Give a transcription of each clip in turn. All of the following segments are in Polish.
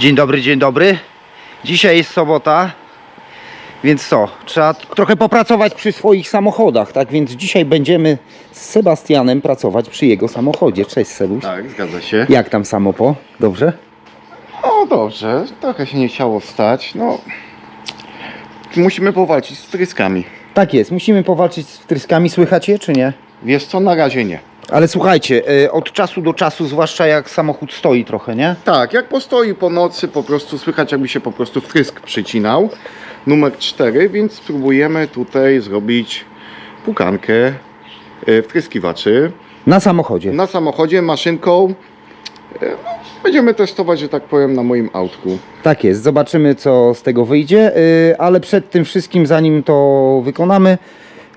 Dzień dobry, dzień dobry. Dzisiaj jest sobota, więc co? Trzeba trochę popracować przy swoich samochodach, tak? Więc dzisiaj będziemy z Sebastianem pracować przy jego samochodzie. Cześć Sebuś. Tak, zgadza się. Jak tam samopo? Dobrze? O, dobrze, trochę się nie chciało wstać. No, musimy powalczyć z tryskami. Tak jest, musimy powalczyć z wtryskami, słychać je czy nie? Wiesz co, na razie nie. Ale słuchajcie, y, od czasu do czasu, zwłaszcza jak samochód stoi trochę, nie? Tak, jak postoi po nocy, po prostu słychać jakby się po prostu wtrysk przycinał. Numer 4, więc spróbujemy tutaj zrobić pukankę e, wtryskiwaczy Na samochodzie. na samochodzie, maszynką. E, No, będziemy testować, że tak powiem, na moim autku. Tak jest, zobaczymy co z tego wyjdzie, y, ale przed tym wszystkim, zanim to wykonamy,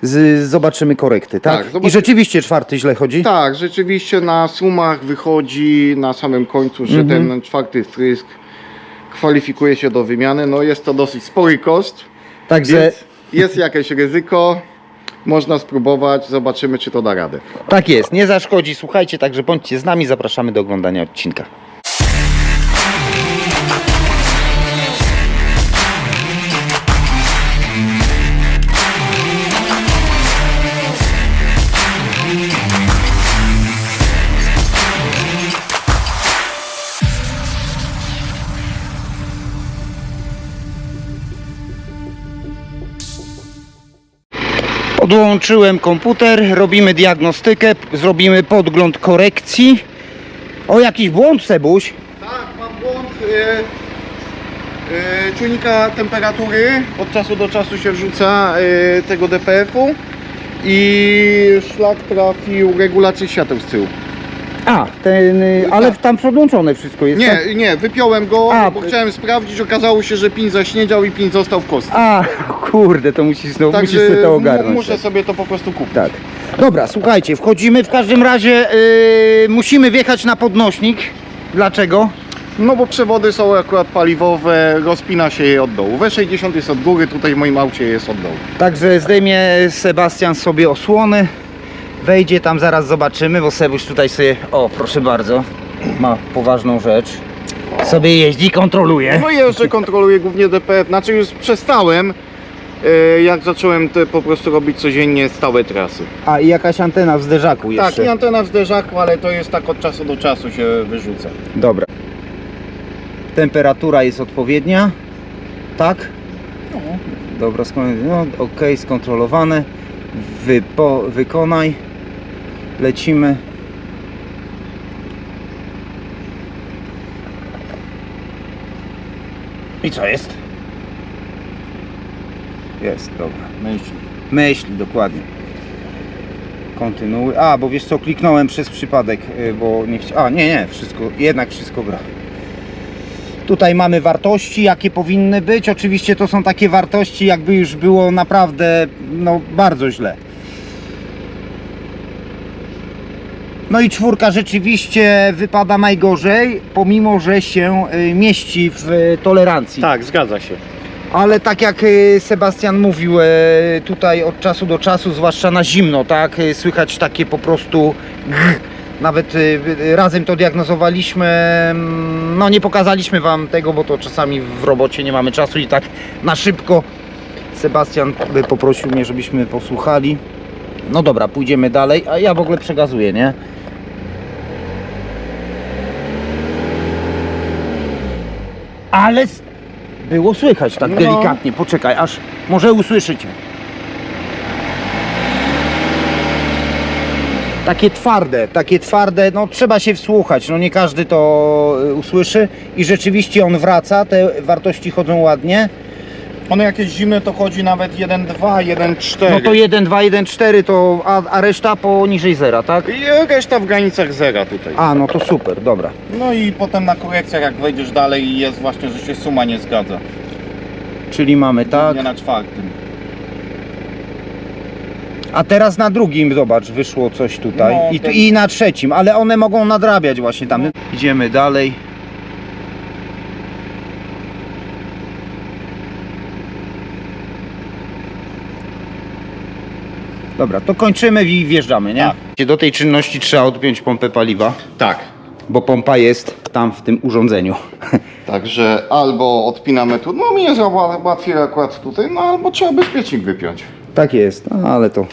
z, zobaczymy korekty, tak? Tak, I rzeczywiście czwarty źle chodzi? Tak, rzeczywiście na sumach wychodzi na samym końcu, że Mhm. ten czwarty wtrysk kwalifikuje się do wymiany. No jest to dosyć spory koszt, Także więc jest jakieś ryzyko. Można spróbować, zobaczymy czy to da radę. tak jest, nie zaszkodzi, słuchajcie, także bądźcie z nami, zapraszamy do oglądania odcinka. Podłączyłem komputer, robimy diagnostykę, zrobimy podgląd korekcji. O, jakiś błąd, Sebuś. Tak, mam błąd y, czujnika temperatury. Od czasu do czasu się wrzuca y, tego DPF-u i szlak trafił regulację świateł z tyłu. A, ten, y, ale Tak. tam podłączone wszystko jest. tak? Nie, nie, wypiąłem go, A, bo chciałem sprawdzić, okazało się, że pin zaśniedział i pin został w kostce. A, kurde, to musisz, no, musisz sobie to mu- ogarnąć. muszę sobie to po prostu kupić. Tak. Dobra, słuchajcie, wchodzimy. W każdym razie y, musimy wjechać na podnośnik. Dlaczego? No bo przewody są akurat paliwowe, rozpina się je od dołu. W60 jest od góry, tutaj w moim aucie jest od dołu. Także zdejmie Sebastian sobie osłony. Wejdzie tam, zaraz zobaczymy, bo Sebuś tutaj sobie, o proszę bardzo, ma poważną rzecz. Sobie jeździ, kontroluje. No i jeszcze kontroluję głównie DPF, znaczy już przestałem, e, jak zacząłem te po prostu robić codziennie stałe trasy. A i jakaś antena w zderzaku jeszcze. Tak, i antena w zderzaku, ale to jest tak od czasu do czasu się wyrzuca. Dobra. Temperatura jest odpowiednia. Tak? Dobra, skon- no, ok, skontrolowane. Wypo, wykonaj. Lecimy. I co jest? Jest, dobra. Myśl. Myśl, dokładnie. Kontynuuj. A, bo wiesz co, kliknąłem przez przypadek, y, bo nie chciałem. A, nie, nie, wszystko, jednak wszystko gra. Tutaj mamy wartości, jakie powinny być. Oczywiście to są takie wartości, jakby już było naprawdę, no, bardzo źle. No i czwórka rzeczywiście wypada najgorzej, pomimo że się y, mieści w y, tolerancji. Tak, zgadza się. Ale tak jak y, Sebastian mówił, tutaj od czasu do czasu, zwłaszcza na zimno, tak, słychać takie po prostu nawet razem to diagnozowaliśmy, mm, no nie pokazaliśmy wam tego, bo to czasami w robocie nie mamy czasu i tak na szybko Sebastian by poprosił mnie, żebyśmy posłuchali. No dobra, pójdziemy dalej, a ja w ogóle przegazuję, nie? Ale było słychać tak No. delikatnie. Poczekaj, aż może usłyszycie. Takie twarde, takie twarde, no trzeba się wsłuchać, no nie każdy to y, usłyszy i rzeczywiście on wraca, te wartości chodzą ładnie. One jakieś zimne to chodzi nawet 1,2, 1,4. No to 1, 2, 1, 4 to, a, a reszta poniżej zera, tak? I reszta w granicach zera tutaj. A, no to super, dobra. No i potem na korekcjach jak wejdziesz dalej i jest właśnie, że się suma nie zgadza. Czyli mamy tak. Nie na czwartym. A teraz na drugim, zobacz, wyszło coś tutaj. No, I, ten- I na trzecim, ale one mogą nadrabiać właśnie tam. Idziemy dalej. Dobra, to kończymy i wjeżdżamy, nie? Do tej czynności trzeba odpiąć pompę paliwa, Tak. bo pompa jest tam w tym urządzeniu. Także albo odpinamy tu, no mi jest ła- łatwiej akurat tutaj, no albo trzeba bezpiecznik wypiąć. Tak jest, no, ale to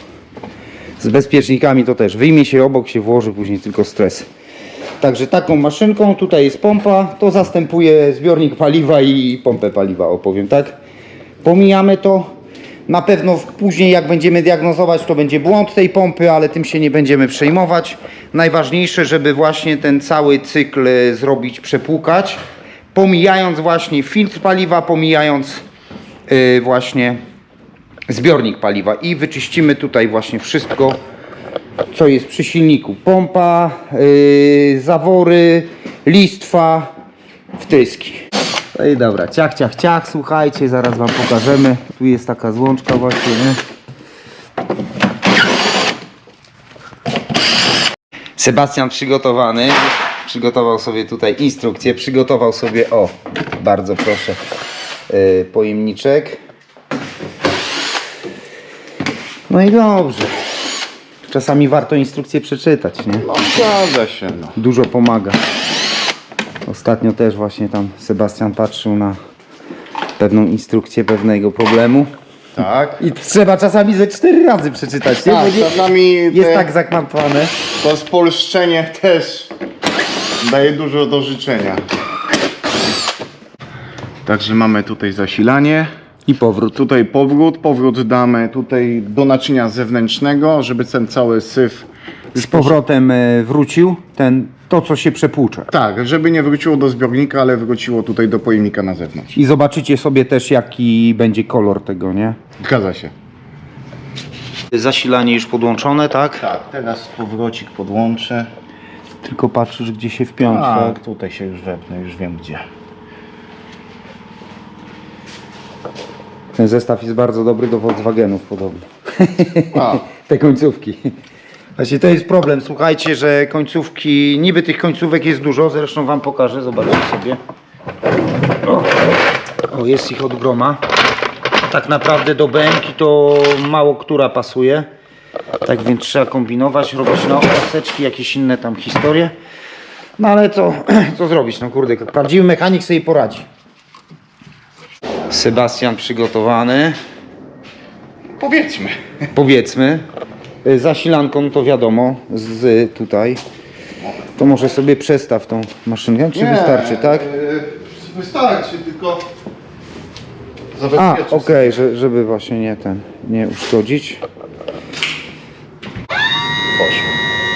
z bezpiecznikami to też. Wyjmie się obok, się włoży, później tylko stres. Także taką maszynką, tutaj jest pompa, to zastępuje zbiornik paliwa i pompę paliwa, opowiem tak. Pomijamy to. Na pewno później jak będziemy diagnozować, to będzie błąd tej pompy, ale tym się nie będziemy przejmować. Najważniejsze, żeby właśnie ten cały cykl e, zrobić, przepłukać, pomijając właśnie filtr paliwa, pomijając e, właśnie zbiornik paliwa i wyczyścimy tutaj właśnie wszystko, co jest przy silniku. Pompa, yy, zawory, listwa, wtryski. No i dobra, ciach, ciach, ciach, słuchajcie, zaraz Wam pokażemy. Tu jest taka złączka właśnie, nie? Sebastian przygotowany. Przygotował sobie tutaj instrukcję, przygotował sobie, o, bardzo proszę, yy, pojemniczek. No i dobrze. Czasami warto instrukcję przeczytać, nie? No zgadza się, no. Dużo pomaga. Ostatnio też właśnie tam Sebastian patrzył na pewną instrukcję pewnego problemu. Tak. I trzeba czasami ze cztery razy przeczytać, nie? Bo Tak, nie czasami jest te, tak zakmatwane. to spolszczenie też daje dużo do życzenia. Także mamy tutaj zasilanie. I powrót. Tutaj powrót, powrót damy tutaj do naczynia zewnętrznego, żeby ten cały syf Z powrotem e, wrócił ten, to, co się przepłucza. Tak, żeby nie wróciło do zbiornika, ale wróciło tutaj do pojemnika na zewnątrz. I zobaczycie sobie też, jaki będzie kolor tego, nie? Zgadza się. Zasilanie już podłączone, tak? Tak, teraz powrocik podłączę. Tylko patrzysz, gdzie się wpiąć, tak? Tak, tutaj się już wepnę, już wiem gdzie. Ten zestaw jest bardzo dobry do Volkswagenów podobno. A. Te końcówki. Właśnie to jest problem, słuchajcie, że końcówki, niby tych końcówek jest dużo, zresztą wam pokażę, zobaczcie sobie. O, jest ich od groma. Tak naprawdę do BMK to mało która pasuje. Tak więc trzeba kombinować, robić na opaseczki, jakieś inne tam historie. No ale co, co zrobić, no kurde, prawdziwy mechanik sobie poradzi. Sebastian przygotowany. Powiedzmy. Powiedzmy. Y, Zasilanką to wiadomo, z tutaj. To może sobie przestaw tą maszynkę, czy wystarczy, tak? e, Wystarczy, tylko A, zabezpieczyć. okej, że, żeby właśnie nie ten, nie uszkodzić. Poszło.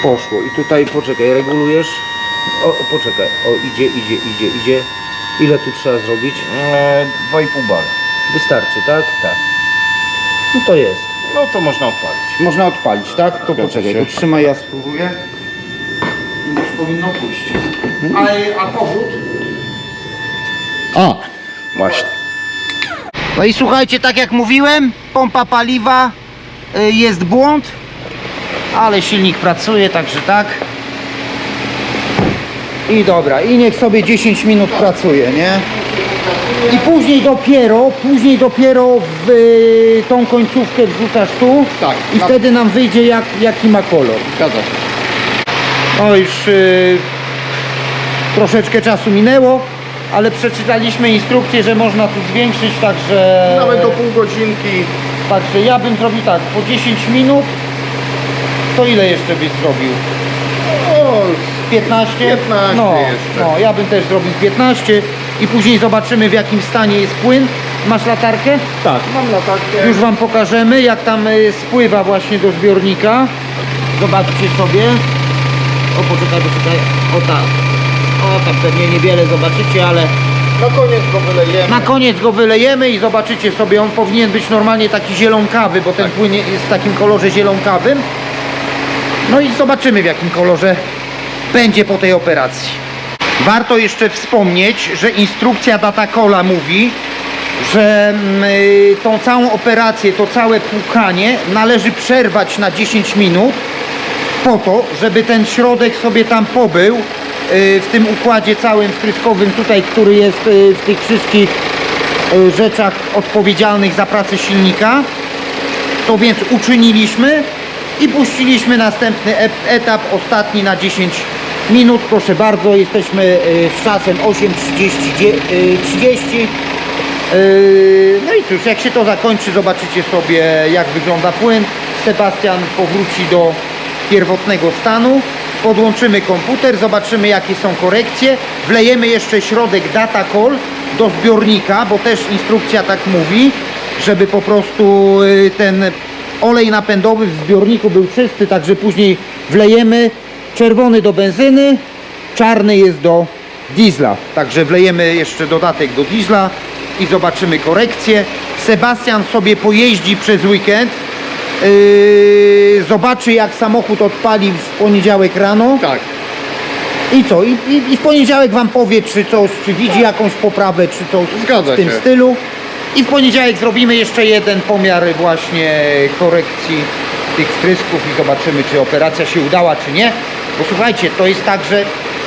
Poszło. I tutaj poczekaj, regulujesz. O, poczekaj. O, idzie, idzie, idzie, idzie. Ile tu trzeba zrobić? E, 2,5 bara. Wystarczy, tak? Tak. No to jest. No to można odpalić. Można odpalić, tak? To Zgadza poczekaj, się. to trzymaj, ja spróbuję. I Już powinno pójść. Mhm. A, a powrót? A, właśnie. No i słuchajcie, tak jak mówiłem, pompa paliwa, y, jest błąd, ale silnik pracuje, także tak. I dobra, i niech sobie 10 minut pracuje, nie? I później dopiero, później dopiero w y, tą końcówkę wrzucasz tu Tak, i na- wtedy nam wyjdzie jak, jaki ma kolor. Zgadza się. No już y, troszeczkę czasu minęło, ale przeczytaliśmy instrukcję, że można tu zwiększyć, także... Nawet do pół godzinki. Także ja bym zrobił tak, po 10 minut, to ile jeszcze byś zrobił? O, 15? 15 no, jeszcze. No, ja bym też zrobił 15 i później zobaczymy w jakim stanie jest płyn. Masz latarkę? tak, mam latarkę. Już Wam pokażemy jak tam y, spływa właśnie do zbiornika. Zobaczcie sobie. O, poczekaj, poczekaj. O tak. O, tam pewnie niewiele zobaczycie, ale Na koniec go wylejemy. na koniec go wylejemy i zobaczycie sobie, on powinien być normalnie taki zielonkawy, bo ten płyn jest w takim kolorze zielonkawym. No i zobaczymy w jakim kolorze będzie po tej operacji. Warto jeszcze wspomnieć, że instrukcja Datacola mówi, że mm, y, tą całą operację, to całe płukanie należy przerwać na 10 minut po to, żeby ten środek sobie tam pobył y, w tym układzie całym wtryskowym tutaj, który jest y, w tych wszystkich rzeczach odpowiedzialnych za pracę silnika. To więc uczyniliśmy i puściliśmy następny e- etap, ostatni na 10 minut, proszę bardzo, jesteśmy y, z czasem 8.30. Yy, no i cóż, jak się to zakończy, zobaczycie sobie jak wygląda płyn. Sebastian powróci do pierwotnego stanu. Podłączymy komputer, zobaczymy jakie są korekcje. Wlejemy jeszcze środek Datacol do zbiornika, bo też instrukcja tak mówi, żeby po prostu ten olej napędowy w zbiorniku był czysty, także później wlejemy czerwony do benzyny, czarny jest do diesla. Także wlejemy jeszcze dodatek do diesla i zobaczymy korekcję. Sebastian sobie pojeździ przez weekend. Yy, zobaczy jak samochód odpali w poniedziałek rano Tak. i co? I, i, I w poniedziałek wam powie czy coś, czy widzi jakąś poprawę, czy coś Zgadza w tym się. stylu. I w poniedziałek zrobimy jeszcze jeden pomiar właśnie korekcji tych wtrysków i zobaczymy czy operacja się udała czy nie. Bo słuchajcie, to jest tak, że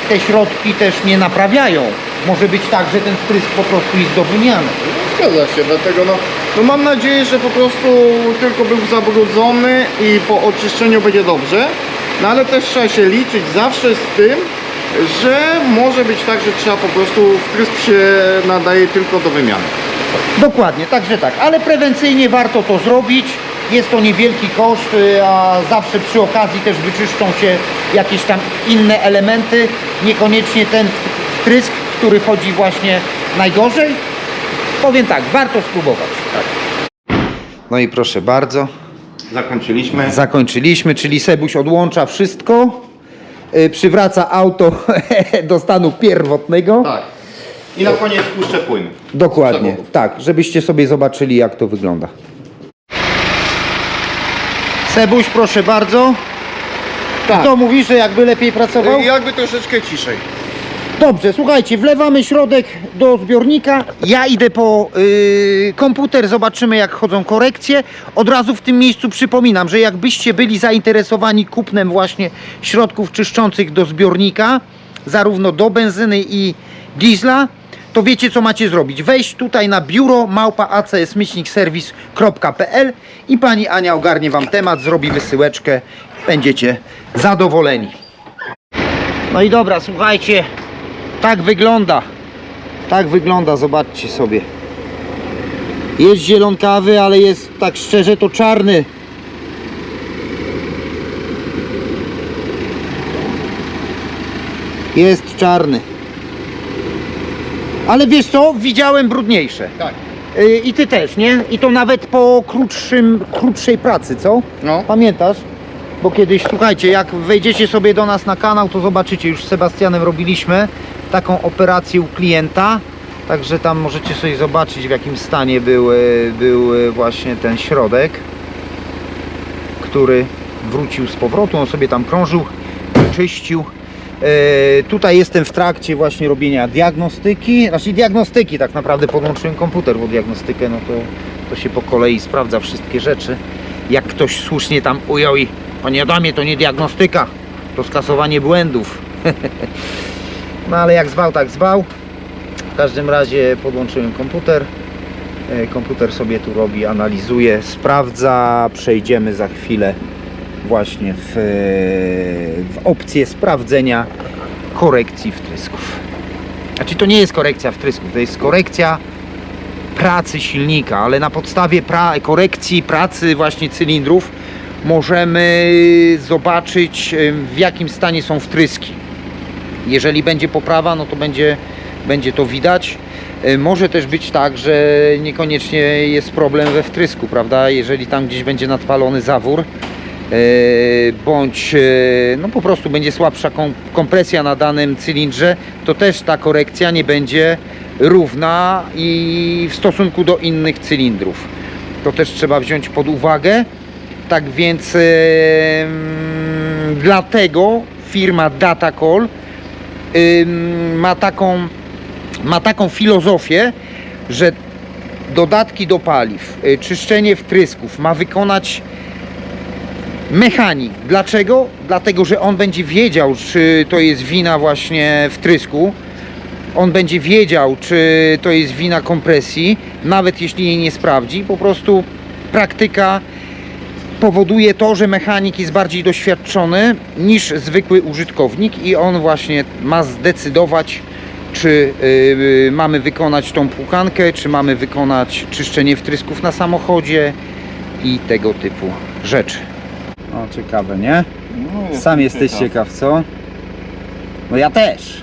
te środki też nie naprawiają. Może być tak, że ten wtrysk po prostu jest do wymiany. Zgadza się, dlatego no, no mam nadzieję, że po prostu tylko był zabrudzony i po oczyszczeniu będzie dobrze. No ale też trzeba się liczyć zawsze z tym, że może być tak, że trzeba po prostu wtrysk się nadaje tylko do wymiany. Dokładnie, także tak, ale prewencyjnie warto to zrobić. Jest to niewielki koszt, y, a zawsze przy okazji też wyczyszczą się jakieś tam inne elementy. Niekoniecznie ten wtrysk, który chodzi właśnie najgorzej. Powiem tak, warto spróbować. No i proszę bardzo, Zakończyliśmy. zakończyliśmy, czyli Sebuś odłącza wszystko, y, przywraca auto do stanu pierwotnego. Tak. I na koniec puszczę płyn. Dokładnie, tak, żebyście sobie zobaczyli jak to wygląda. Sebuś, proszę bardzo. Tak. To mówisz, że jakby lepiej pracował? I jakby troszeczkę ciszej. Dobrze, słuchajcie, wlewamy środek do zbiornika. Ja idę po yy, komputer, zobaczymy jak chodzą korekcje. Od razu w tym miejscu przypominam, że jakbyście byli zainteresowani kupnem właśnie środków czyszczących do zbiornika, zarówno do benzyny i diesla, to wiecie co macie zrobić. Wejść tutaj na biuro małpa i pani Ania ogarnie wam temat, zrobi wysyłeczkę, będziecie zadowoleni. No i dobra, słuchajcie, tak wygląda. Tak wygląda, zobaczcie sobie. Jest zielonkawy, ale jest tak szczerze to czarny. Jest czarny. Ale wiesz co? Widziałem brudniejsze. Tak. Y, I ty też, nie? I to nawet po krótszym, krótszej pracy, co? No. Pamiętasz? Bo kiedyś, słuchajcie, jak wejdziecie sobie do nas na kanał, to zobaczycie, już z Sebastianem robiliśmy taką operację u klienta. Także tam możecie sobie zobaczyć w jakim stanie był, e, był e, właśnie ten środek, który wrócił z powrotu. On sobie tam krążył, czyścił. E, tutaj jestem w trakcie właśnie robienia diagnostyki, znaczy diagnostyki tak naprawdę podłączyłem komputer, bo diagnostykę no to, to się po kolei sprawdza wszystkie rzeczy. Jak ktoś słusznie tam ujął i panie Adamie to nie diagnostyka, to skasowanie błędów. no ale jak zwał tak zwał. W każdym razie podłączyłem komputer. E, Komputer sobie tu robi, analizuje, sprawdza. Przejdziemy za chwilę właśnie w, w opcję sprawdzenia korekcji wtrysków. Znaczy to nie jest korekcja wtrysków, to jest korekcja pracy silnika, ale na podstawie pra- korekcji pracy właśnie cylindrów możemy zobaczyć em, w jakim stanie są wtryski. Jeżeli będzie poprawa, no to będzie, będzie to widać. E, Może też być tak, że niekoniecznie jest problem we wtrysku, prawda? Jeżeli tam gdzieś będzie nadpalony zawór, e, bądź e, no po prostu będzie słabsza kom- kompresja na danym cylindrze, to też ta korekcja nie będzie równa i w stosunku do innych cylindrów. To też trzeba wziąć pod uwagę. Tak więc em, dlatego firma Datacall ma taką, ma taką filozofię, że dodatki do paliw, czyszczenie wtrysków ma wykonać mechanik. Dlaczego? Dlatego, że on będzie wiedział, czy to jest wina właśnie wtrysku. On będzie wiedział, czy to jest wina kompresji, nawet jeśli jej nie sprawdzi. Po prostu praktyka powoduje to, że mechanik jest bardziej doświadczony niż zwykły użytkownik i on właśnie ma zdecydować, czy y, mamy wykonać tą płukankę, czy mamy wykonać czyszczenie wtrysków na samochodzie i tego typu rzeczy. O, ciekawe, nie? No, Sam jesteś ciekaw, co? No ja też.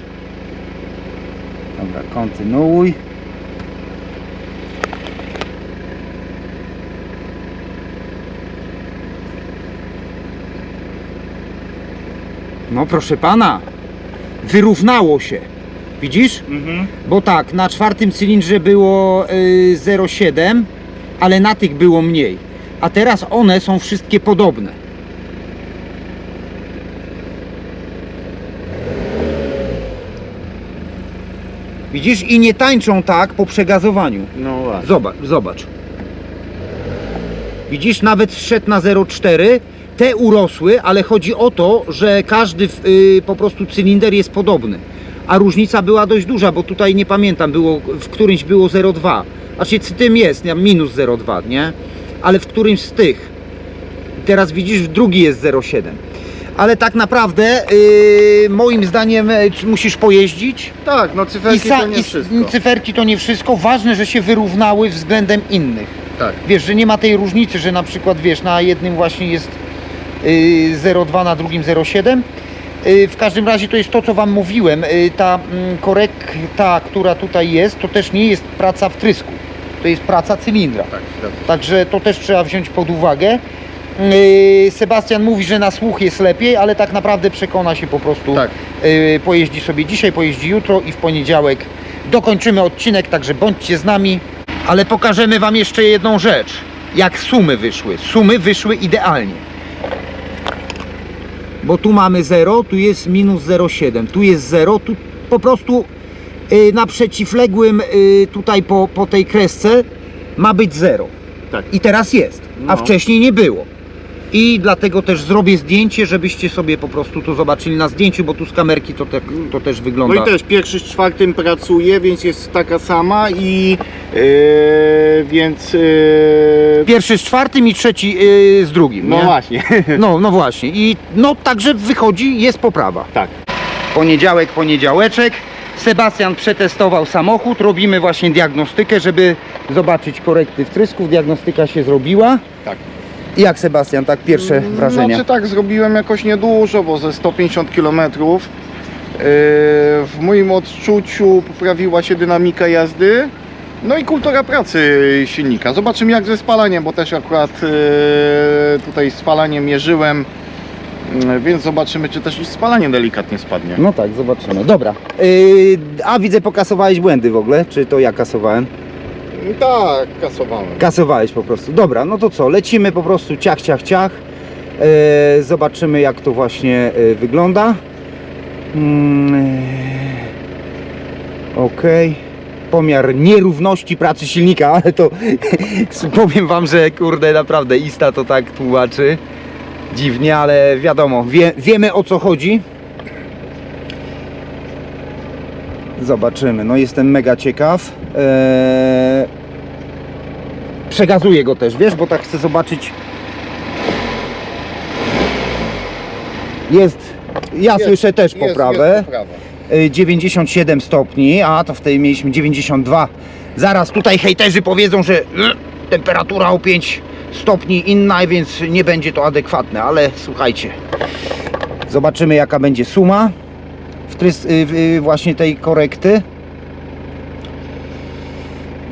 Dobra, kontynuuj. No proszę pana, wyrównało się. Widzisz? Mhm. Bo tak, na czwartym cylindrze było y, 0,7, ale na tych było mniej. A teraz one są wszystkie podobne. Widzisz? I nie tańczą tak po przegazowaniu. No właśnie. Zobacz, zobacz. Widzisz, nawet zszedł na 0,4. Te urosły, ale chodzi o to, że każdy y, po prostu cylinder jest podobny. A różnica była dość duża, bo tutaj nie pamiętam, było, w którymś było 0,2. Znaczy z tym jest, nie, minus 0,2, nie? Ale w którymś z tych. Teraz widzisz, w drugi jest 0,7. Ale tak naprawdę, y, moim zdaniem, y, musisz pojeździć, Tak, no cyferki sa- to nie wszystko. cyferki to nie wszystko. Ważne, że się wyrównały względem innych. Tak. Wiesz, że nie ma tej różnicy, że na przykład wiesz, na jednym właśnie jest y, 0,2, na drugim 0,7. Y, W każdym razie to jest to, co Wam mówiłem. Y, Ta mm, korekta, która tutaj jest, to też nie jest praca wtrysku. To jest praca cylindra. Tak, zgadza się. Także to też trzeba wziąć pod uwagę. Yy, Sebastian mówi, że na słuch jest lepiej, ale tak naprawdę przekona się po prostu. Tak. Yy, Pojeździ sobie dzisiaj, pojeździ jutro i w poniedziałek dokończymy odcinek, także bądźcie z nami. Ale pokażemy Wam jeszcze jedną rzecz. Jak sumy wyszły. Sumy wyszły idealnie. Bo tu mamy 0, tu jest minus 0,7, tu jest 0, tu po prostu yy, na przeciwległym tutaj po, po tej kresce ma być 0. Tak. I teraz jest, a No. wcześniej nie było. I dlatego też zrobię zdjęcie, żebyście sobie po prostu to zobaczyli na zdjęciu, bo tu z kamerki to, te, to też No wygląda. i też pierwszy z czwartym pracuje, więc jest taka sama i yy, więc yy, Pierwszy z czwartym i trzeci yy, z drugim. no nie? właśnie. No, no właśnie. I no także wychodzi, jest poprawa. tak. Poniedziałek, poniedziałeczek. Sebastian przetestował samochód. Robimy właśnie diagnostykę, żeby zobaczyć korekty wtrysków. Diagnostyka się zrobiła. Tak. Jak Sebastian, tak pierwsze wrażenia? Znaczy tak, zrobiłem jakoś niedużo, bo ze 150 km. Yy, w moim odczuciu poprawiła się dynamika jazdy. No i kultura pracy silnika. Zobaczymy jak ze spalaniem, bo też akurat yy, tutaj spalanie mierzyłem. Yy, Więc zobaczymy, czy też spalanie delikatnie spadnie. No tak, zobaczymy. Dobra. Yy, a widzę, pokasowałeś błędy w ogóle? Czy to ja kasowałem? Tak, kasowałem. Kasowałeś po prostu. Dobra, no to co? Lecimy po prostu ciach, ciach, ciach. Yy, zobaczymy, jak to właśnie yy, wygląda. Mm, yy, Okej. Pomiar nierówności pracy silnika, ale to powiem Wam, że kurde, naprawdę Ista to tak tłumaczy. Dziwnie, ale wiadomo, wie, wiemy o co chodzi. Zobaczymy. No jestem mega ciekaw. Eee... Przegazuję go też, wiesz, bo tak chcę zobaczyć. Jest. Ja Jest, słyszę też Jest- poprawę. Jest poprawa. Y, 97 stopni, a to wtedy mieliśmy 92. Zaraz tutaj hejterzy powiedzą, że temperatura o 5 stopni inna, więc nie będzie to adekwatne, ale słuchajcie. Zobaczymy jaka będzie suma wtrys, y, y, właśnie tej korekty.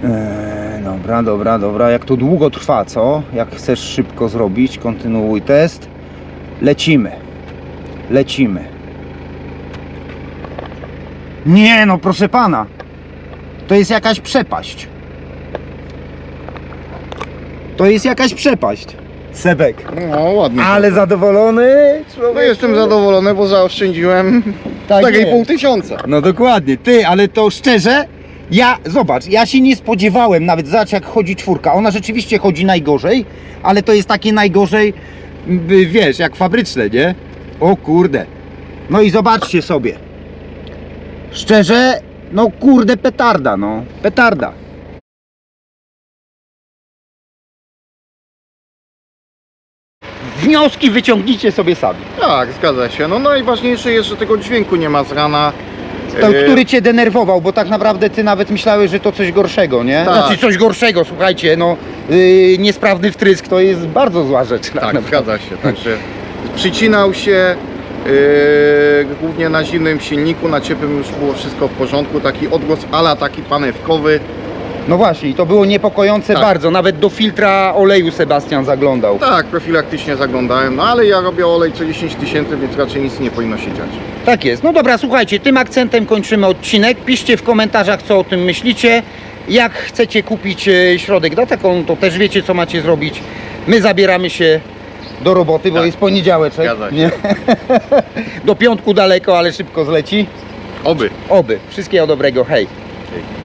Eee, dobra, dobra, dobra. Jak to długo trwa, co? Jak chcesz szybko zrobić, kontynuuj test. Lecimy. Lecimy. Nie no, proszę pana. To jest jakaś przepaść. To jest jakaś przepaść. Sebek. No ładnie. Ale zadowolony człowiek. No jestem zadowolony, bo zaoszczędziłem Tak 4,5 jest. tysiąca. No dokładnie, ty, ale to szczerze, ja, zobacz, ja się nie spodziewałem, nawet zobacz jak chodzi czwórka, ona rzeczywiście chodzi najgorzej, ale to jest takie najgorzej, m, wiesz, jak fabryczne, nie? O kurde. No i zobaczcie sobie. Szczerze, no kurde, petarda, no, petarda. Wnioski wyciągnijcie sobie sami. Tak, zgadza się. No najważniejsze jest, że tego dźwięku nie ma z rana. To, E, który cię denerwował, bo tak naprawdę ty nawet myślałeś, że to coś gorszego, nie? Tak. Znaczy coś gorszego, słuchajcie, no yy, niesprawny wtrysk to jest bardzo zła rzecz. Tak, naprawdę. zgadza się. Także przycinał się yy, głównie na zimnym silniku, na ciepłym już było wszystko w porządku. Taki odgłos ala taki panewkowy. No właśnie, i to było niepokojące Tak. bardzo. Nawet do filtra oleju Sebastian zaglądał. Tak, profilaktycznie zaglądałem, no ale ja robię olej co 10 tysięcy, więc raczej nic nie powinno się dziać. Tak jest. No dobra, słuchajcie, tym akcentem kończymy odcinek. Piszcie w komentarzach, co o tym myślicie. Jak chcecie kupić e, środek na taką, to też wiecie, co macie zrobić. My zabieramy się do roboty, bo Tak. jest poniedziałeczek. Zgadza się. Nie? do piątku daleko, ale szybko zleci. Oby. Oby. Wszystkiego dobrego. Hej. Hej.